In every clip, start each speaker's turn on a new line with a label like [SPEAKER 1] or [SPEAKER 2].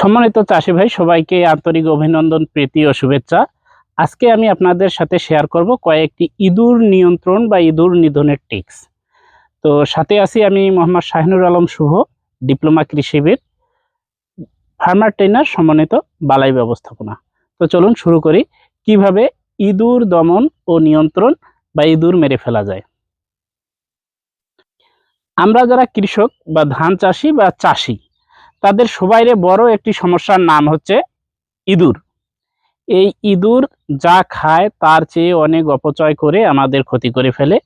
[SPEAKER 1] সম্মানিত চাষি ভাই, সবাইকে আন্তরিক অভিনন্দন, প্রীতি ও শুভেচ্ছা। আজকে আমি আপনাদের সাথে শেয়ার করব কয়েকটি ইঁদুর নিয়ন্ত্রণ বা ইঁদুর নিধনের টিক্স তো সাথে আছি আমি মোহাম্মদ শাহিনুর আলম শুভ, ডিপ্লোমা কৃষিবিদ ফার্মার ট্রেনার সমন্বিত বালাই ব্যবস্থাপনা। তো চলুন শুরু করি, কীভাবে ইঁদুর দমন ও নিয়ন্ত্রণ বা ইঁদুর মেরে ফেলা যায়? আমরা যারা কৃষক বা ধান চাষি বা চাষি তাদের সবাইরে বড় একটি সমস্যার নাম হচ্ছে ইঁদুর। এই ইঁদুর যা খায় তার চেয়ে অনেক অপচয় করে আমাদের ক্ষতি করে ফেলে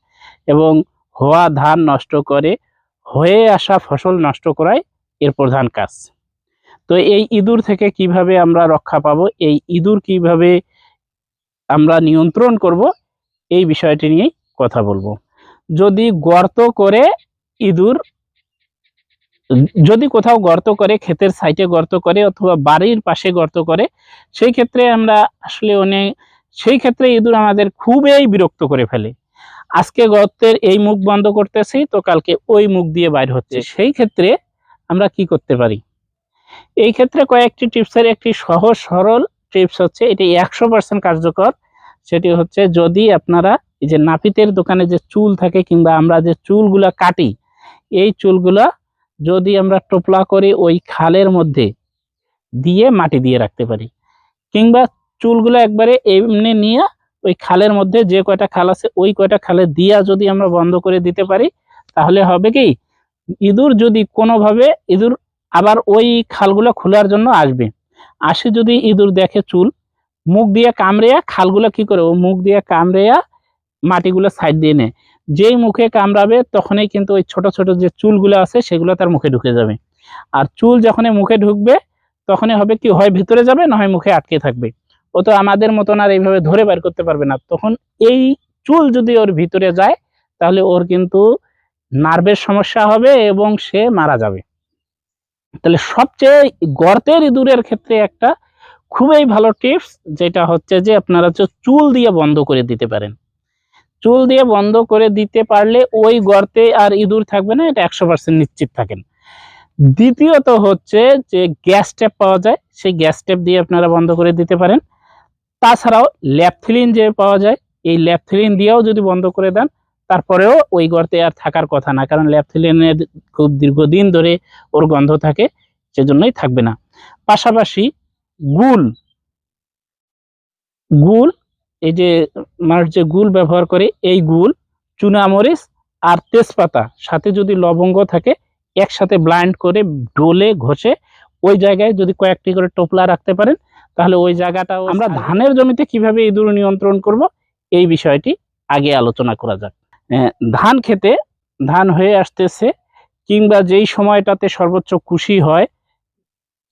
[SPEAKER 1] এবং হওয়া ধান নষ্ট করে, হয়ে আসা ফসল নষ্ট করাই এর প্রধান কাজ। তো এই ইঁদুর থেকে কীভাবে আমরা রক্ষা পাবো, এই ইঁদুর কীভাবে আমরা নিয়ন্ত্রণ করব, এই বিষয়টি নিয়েই কথা বলব। যদি গর্ত করে ইঁদুর যদি কোথাও গর্ত করে ক্ষেতের সাইটে গর্ত করে অথবা বাড়ির পাশে গর্ত করে সেই ক্ষেত্রে আমরা আসলে অনেক সেই ক্ষেত্রে ইঁদুর আমাদের খুবই বিরক্ত করে ফেলে। আজকে গর্তের এই মুখ বন্ধ করতেছি তো কালকে ওই মুখ দিয়ে বাইর হচ্ছে। সেই ক্ষেত্রে আমরা কি করতে পারি? এই ক্ষেত্রে কয়েকটি টিপসের একটি সহজ সরল টিপস হচ্ছে এটি একশো পার্সেন্ট কার্যকর। সেটি হচ্ছে যদি আপনারা এই যে নাপিতের দোকানে যে চুল থাকে কিংবা আমরা যে চুলগুলা কাটি এই চুলগুলা যদি আমরা টোপলা করে ওই খালের মধ্যে দিয়ে মাটি দিয়ে রাখতে পারি, কিংবা চুলগুলো একবারে এমনি নিয়ে ওই খালের মধ্যে যে কয়টা খাল আছে ওই কয়টা খালে দিয়া যদি আমরা বন্ধ করে দিতে পারি, তাহলে হবে কি, ইঁদুর যদি কোনোভাবে ইঁদুর আবার ওই খালগুলো খোলার জন্য আসবে। আসে যদি ইঁদুর দেখে চুল, মুখ দিয়ে কামড়েয়া খালগুলো কি করে, ও মুখ দিয়ে কামড়েয়া মাটিগুলো সাইড দিয়ে নেয়। যেই মুখে কামড়াবে তখনই কিন্তু ওই ছোট ছোট যে চুলগুলো আছে সেগুলো তার মুখে ঢুকে যাবে। আর চুল যখনই মুখে ঢুকবে তখনই হবে কি, হয় ভিতরে যাবে না হয় মুখে আটকে থাকবে। ও তো আমাদের মতন আর এইভাবে ধরে বের করতে পারবে না। তখন এই চুল যদি ওর ভিতরে যায় তাহলে ওর কিন্তু নার্ভের সমস্যা হবে এবং সে মারা যাবে। তাহলে সবচেয়ে গর্তের ইঁদুরের ক্ষেত্রে একটা খুবই ভালো টিপস যেটা হচ্ছে যে আপনারা চুল দিয়ে বন্ধ করে দিতে পারেন। চুল দিয়ে বন্ধ করে দিতে পারলে ওই গর্তে আর ইঁদুর থাকবে না, এটা একশো পার্সেন্ট নিশ্চিত থাকেন। দ্বিতীয়ত হচ্ছে যে গ্যাস ট্যাপ পাওয়া যায়, সেই গ্যাস ট্যাপ দিয়ে আপনারা বন্ধ করে দিতে পারেন। তাছাড়াও ল্যাপথিলিন যে পাওয়া যায়, এই ল্যাপথিলিন দিয়েও যদি বন্ধ করে দেন, তারপরেও ওই গর্তে আর থাকার কথা না, কারণ ল্যাপথিলিনের খুব দীর্ঘদিন ধরে ওর গন্ধ থাকে, সেজন্যই থাকবে না। পাশাপাশি গুল গুল এই যে মানুষ যে গুল ব্যবহার করে এই গুল চুনামরিচ আর তেজপাতা সাথে যদি লবঙ্গ থাকে একসাথে ব্লাইন্ড করে ডোলে ঘষে ওই জায়গায় যদি কয়েকটি করে টোপলা রাখতে পারেন তাহলে ওই জায়গাটাও আমরা ধানের জমিতে কীভাবে ইঁদুর নিয়ন্ত্রণ করব এই বিষয়টি আগে আলোচনা করা যাক। ধান খেতে ধান হয়ে আসতেছে কিংবা যেই সময়টাতে সর্বোচ্চ খুশি হয়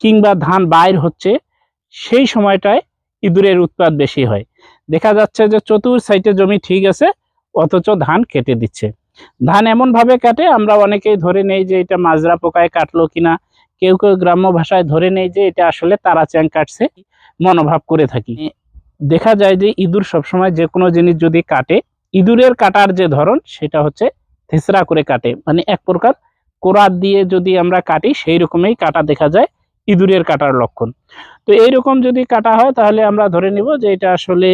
[SPEAKER 1] কিংবা ধান বাইর হচ্ছে সেই সময়টায় ইঁদুরের উৎপাদ বেশি হয়। দেখা যাচ্ছে যে চতুর সাইডে জমি ঠিক আছে, অথচ ধান কেটে দিচ্ছে। ধান এমন ভাবে কাটে, আমরা অনেকেই ধরে নেই যে এটা মাজরা পোকায় কাটলো কিনা। কেউ কেউ গ্রাম্য ভাষায় ধরে নেই যে এটা আসলে তারা চ্যাং কাটছে। মনোভাব করে থাকি। দেখা যায় যে ইঁদুর সবসময় যে কোনো জিনিস যদি কাটে, ইঁদুরের কাটার যে ধরন, সেটা হচ্ছে থেসরা করে কাটে। মানে এক প্রকার কোরাত দিয়ে যদি আমরা কাটি, সেই রকমই কাটা দেখা যায় ইঁদুরের কাটার লক্ষণ। তো এইরকম যদি কাটা হয়, তাহলে আমরা ধরে নিব যে এটা আসলে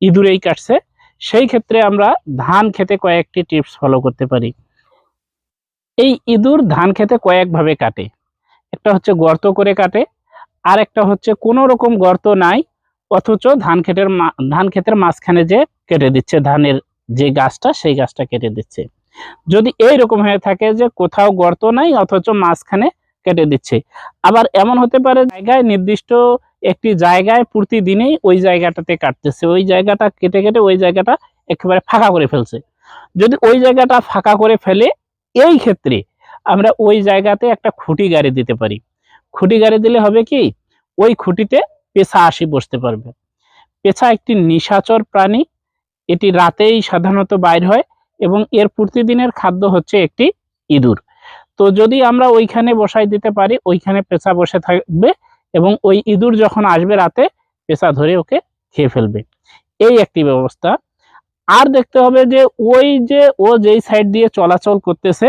[SPEAKER 1] ইঁদুরেই কাটছে। সেই ক্ষেত্রে আমরা ধান খেতে কয়েকটি টিপস ফলো করতে পারি। এই ইঁদুর ধান খেতে কয়েকভাবে কাটে। একটা হচ্ছে গর্ত করে কাটে আর একটা হচ্ছে কোনো রকম গর্ত নাই, অথচ ধান মা- ধান ক্ষেতের মাঝখানে যে কেটে দিচ্ছে, ধানের যে গাছটা, সেই গাছটা কেটে দিচ্ছে। যদি এই রকম হয়ে থাকে যে কোথাও গর্ত নাই, অথচ মাঝখানে কেটে দিচ্ছে। আবার এমন হতে পারে জায়গায় নির্দিষ্ট একটি জায়গায় প্রতিদিনই ওই জায়গাটাতে কাটতেছে। ওই জায়গাটা কেটে কেটে ওই জায়গাটা একেবারে ফাঁকা করে ফেলছে। যদি ওই জায়গাটা ফাঁকা করে ফেলে, এই ক্ষেত্রে আমরা ওই জায়গাতে একটা খুঁটি গাড়ি দিতে পারি। খুঁটি গাড়ি দিলে হবে কি? ওই খুঁটিতে পেছা আসি বসতে পারবে। পেছা একটি নিশাচর প্রাণী। এটি রাতেই সাধারণত বাইর হয় এবং এর প্রতিদিনের খাদ্য হচ্ছে একটি ইঁদুর। তো যদি আমরা ওইখানে বসাই দিতে পারি, ওইখানে পেছা বসে থাকবে এবং ওই ইঁদুর যখন আসবে রাতে পেছা ধরে ওকে খেয়ে ফেলবে। এই একটি ব্যবস্থা। আর দেখতে হবে যে ওই যে ও যেই সাইড দিয়ে চলাচল করতেছে,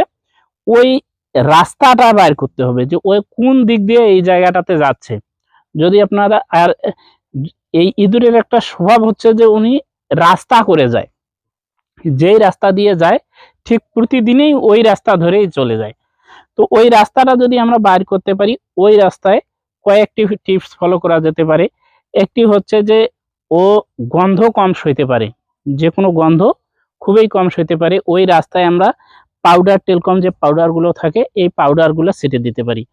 [SPEAKER 1] ওই রাস্তাটা বাইর করতে হবে যে ওই কোন দিক দিয়ে এই জায়গাটাতে যাচ্ছে। যদি আপনারা, আর এই ইঁদুরের একটা স্বভাব হচ্ছে যে উনি রাস্তা করে যায়। যেই রাস্তা দিয়ে যায়, ঠিক প্রতিদিনই ওই রাস্তা ধরেই চলে যায়। তো ওই রাস্তাটা যদি আমরা বাইর করতে পারি, ওই রাস্তায় কয়েকটি টিপস ফলো করা যেতে পারে। একটি হচ্ছে যে, ও গন্ধ কম সইতে পারে, যে কোনো গন্ধ খুবই কম সইতে পারে। ওই রাস্তায় আমরা পাউডার টেলকম যে পাউডারগুলো থাকে, এই পাউডারগুলো ছিটে দিতে পারি।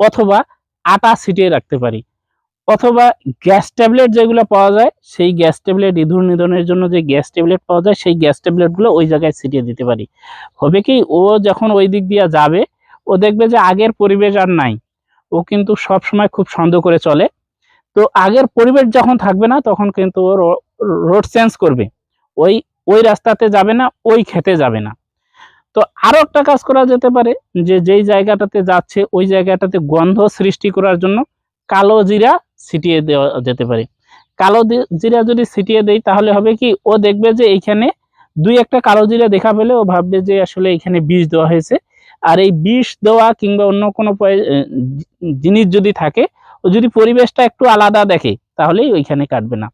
[SPEAKER 1] অথবা আটা ছিটিয়ে রাখতে পারি। অথবা গ্যাস ট্যাবলেট যেগুলো পাওয়া যায়, সেই গ্যাস ট্যাবলেট, ইঁদুর নিধনের জন্য যে গ্যাস ট্যাবলেট পাওয়া যায়, সেই গ্যাস ট্যাবলেটগুলো ওই জায়গায় ছিটিয়ে দিতে পারি। হবে কি, ও যখন ওই দিক দিয়ে যাবে ও দেখবে যে আগের পরিবেশ আর নাই। ও কিন্তু সব সময় খুব সন্দেহ করে চলে। তো আগের পরিবেশ যখন থাকবে না, তখন কিন্তু ও রোড চেঞ্জ করবে। ওই ওই রাস্তাতে যাবে না, ওই খেতে যাবে না। তো আরও একটা কাজ করা যেতে পারে যে, যেই জায়গাটাতে যাচ্ছে, ওই জায়গাটাতে গন্ধ সৃষ্টি করার জন্য কালো জিরা ছিটিয়ে দেওয়া যেতে পারে। কালো জিরা যদি ছিটিয়ে দেই, তাহলে হবে কি, ও দেখবে যে এইখানে দুই একটা কালো জিরা দেখা পেলে ও ভাববে যে আসলে এখানে বীজ দেওয়া হয়েছে। আর এই বিষ দেওয়া কিংবা অন্য কোনো জিনিস যদি থাকে, ও যদি পরিবেশটা একটু আলাদা দেখে, তাহলেই ওইখানে কাটবে না।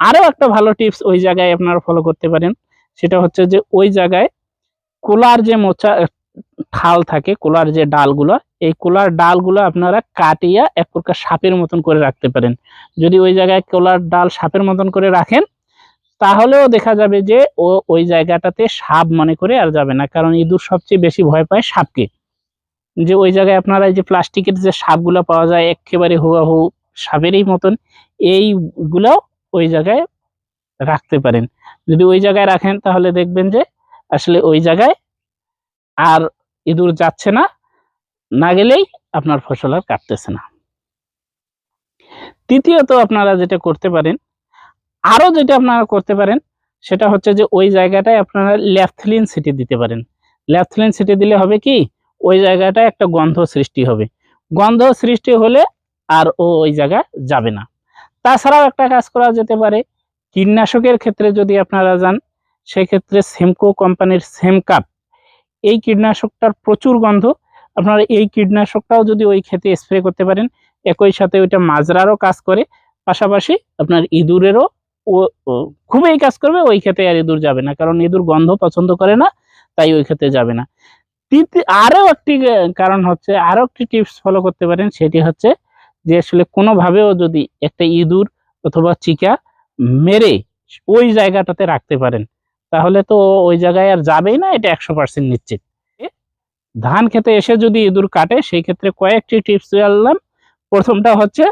[SPEAKER 1] আরও একটা ভালো টিপস ওই জায়গায় আপনারা ফলো করতে পারেন, সেটা হচ্ছে যে ওই জায়গায় কোলার যে মোচা ঠাল থাকে, কোলার যে ডালগুলো, এই কোলার ডালগুলো আপনারা কাটিয়া এক প্রকার সাপের মতন করে রাখতে পারেন। যদি ওই জায়গায় কোলার ডাল সাপের মতন করে রাখেন তাহলেও দেখা যাবে যে ও ওই জায়গাটাতে সাপ মনে করে আর যাবে না। কারণ ইঁদুর সবচেয়ে বেশি ভয় পায় সাপকে। যে ওই জায়গায় আপনারা এই যে প্লাস্টিকের যে সাপগুলো পাওয়া যায়, একেবারে হুবাহু সাপেরই মতন এইগুলো ওই জায়গায় রাখতে পারেন। যদি ওই জায়গায় রাখেন, তাহলে দেখবেন যে আসলে ওই জায়গায় আর ইঁদুর যাচ্ছে না না গেলেই আপনার ফসল আর কাটতেছে না। তৃতীয়ত আপনারা যেটা করতে পারেন আরও যেটা আপনারা করতে পারেন, সেটা হচ্ছে যে ওই জায়গাটায় আপনারা ল্যাফথলিন সিটি দিতে পারেন। ল্যাফথলিন সিটি দিলে হবে কি? ওই জায়গাটায় একটা গন্ধ সৃষ্টি হবে। গন্ধ সৃষ্টি হলে আর ও ওই জায়গায় যাবে না। তাছাড়াও একটা কাজ করা যেতে পারে, কীটনাশকের ক্ষেত্রে যদি আপনারা যান, সেক্ষেত্রে সেমকো কোম্পানির সেমকাপ এই কীটনাশকটার প্রচুর গন্ধ। আপনারা এই কীটনাশকটাও যদি ওই ক্ষেতে স্প্রে করতে পারেন, একই সাথে ওইটা মাজরারও কাজ করে, পাশাপাশি আপনার ইঁদুরেরও খুবই কাজ করবে, ওই ক্ষেতে আর ইঁদুর যাবে না। কারণ ইঁদুর গন্ধ পছন্দ করে না, তাই ওই ক্ষেতে যাবে না। তৃতীয় আরও একটি কারণ হচ্ছে, আরও একটি টিপস ফলো করতে পারেন, সেটি হচ্ছে যে আসলে কোনোভাবেও যদি একটা ইঁদুর অথবা চিকা মেরে ওই জায়গাটাতে রাখতে পারেন, তাহলে তো ওই জায়গায় আর যাবেই না, এটা একশো পার্সেন্ট নিশ্চিত। ধান খেতে এসে যদি ইঁদুর কাটে, সেই ক্ষেত্রে কয়েকটি টিপস জানলাম। প্রথমটা হচ্ছে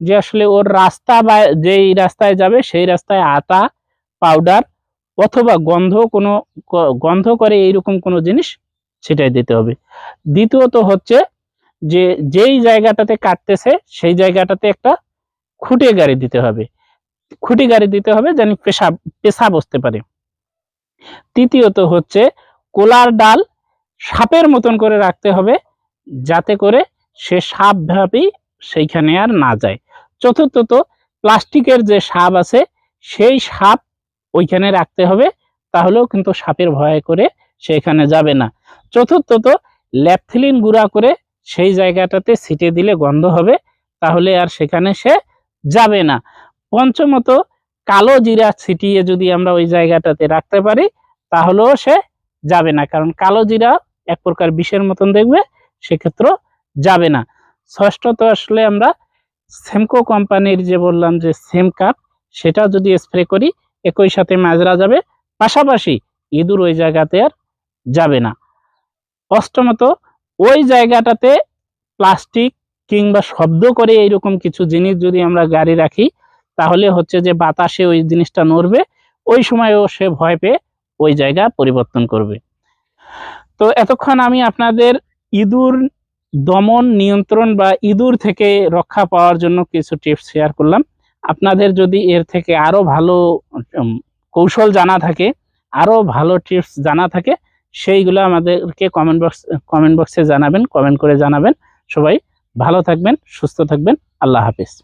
[SPEAKER 1] যে আসলে ওর রাস্তা বা যেই রাস্তায় যাবে, সেই রাস্তায় আটা পাউডার অথবা গন্ধ কোনো গন্ধ করে এইরকম কোনো জিনিস সেটাই দিতে হবে। দ্বিতীয়ত হচ্ছে যে, যেই জায়গাটাতে কাটতেছে, সেই জায়গাটাতে একটা খুঁটে গাড়ি দিতে হবে। খুঁটি গাড়ি দিতে হবে যেন পেশাব পেশা বসতে পারে। তৃতীয়ত হচ্ছে কোলার ডাল সাপের মতন করে রাখতে হবে, যাতে করে সে সাপ ভাবেই সেইখানে আর না যায়। চতুর্থত প্লাস্টিকের যে সাপ আছে, সেই সাপ ওইখানে রাখতে হবে, তাহলেও কিন্তু সাপের ভয় করে সেখানে যাবে না। চতুর্থত ল্যাপথিলিন গুঁড়া করে সেই জায়গাটাতে ছিটে দিলে গন্ধ হবে, তাহলে আর সেখানে সে যাবে না। পঞ্চমত কালো জিরা ছিটিয়ে যদি আমরা ওই জায়গাটাতে রাখতে পারি, তাহলেও সে যাবে না, কারণ কালো জিরা এক প্রকার বিষের মতন দেখবে, সেক্ষেত্রেও যাবে না। ষষ্ঠত আসলে আমরা সেমকো কোম্পানির যে বললাম যে সেম কাপ সেটা যদি স্প্রে করি, একই সাথে মাজরা যাবে, পাশাপাশি ইঁদুর ওই জায়গাতে আর যাবে না। অষ্টমত ওই জায়গাটাতে প্লাস্টিক কিংবা শব্দ করে এইরকম কিছু জিনিস যদি আমরা গাড়ি রাখি, তাহলে হচ্ছে যে বাতাসে ওই জিনিসটা নড়বে, ওই সময়ও সে ভয় পেয়ে ওই জায়গা পরিবর্তন করবে। তো এতক্ষণ আমি আপনাদের ইঁদুর দমন, নিয়ন্ত্রণ বা ইঁদুর থেকে রক্ষা পাওয়ার জন্য কিছু টিপস শেয়ার করলাম। আপনাদের যদি এর থেকে আরও ভালো কৌশল জানা থাকে আরও ভালো টিপস জানা থাকে, সেইগুলো আমাদেরকে কমেন্ট বক্স কমেন্ট বক্সে জানাবেন কমেন্ট করে জানাবেন। সবাই ভালো থাকবেন, সুস্থ থাকবেন। আল্লাহ হাফিজ।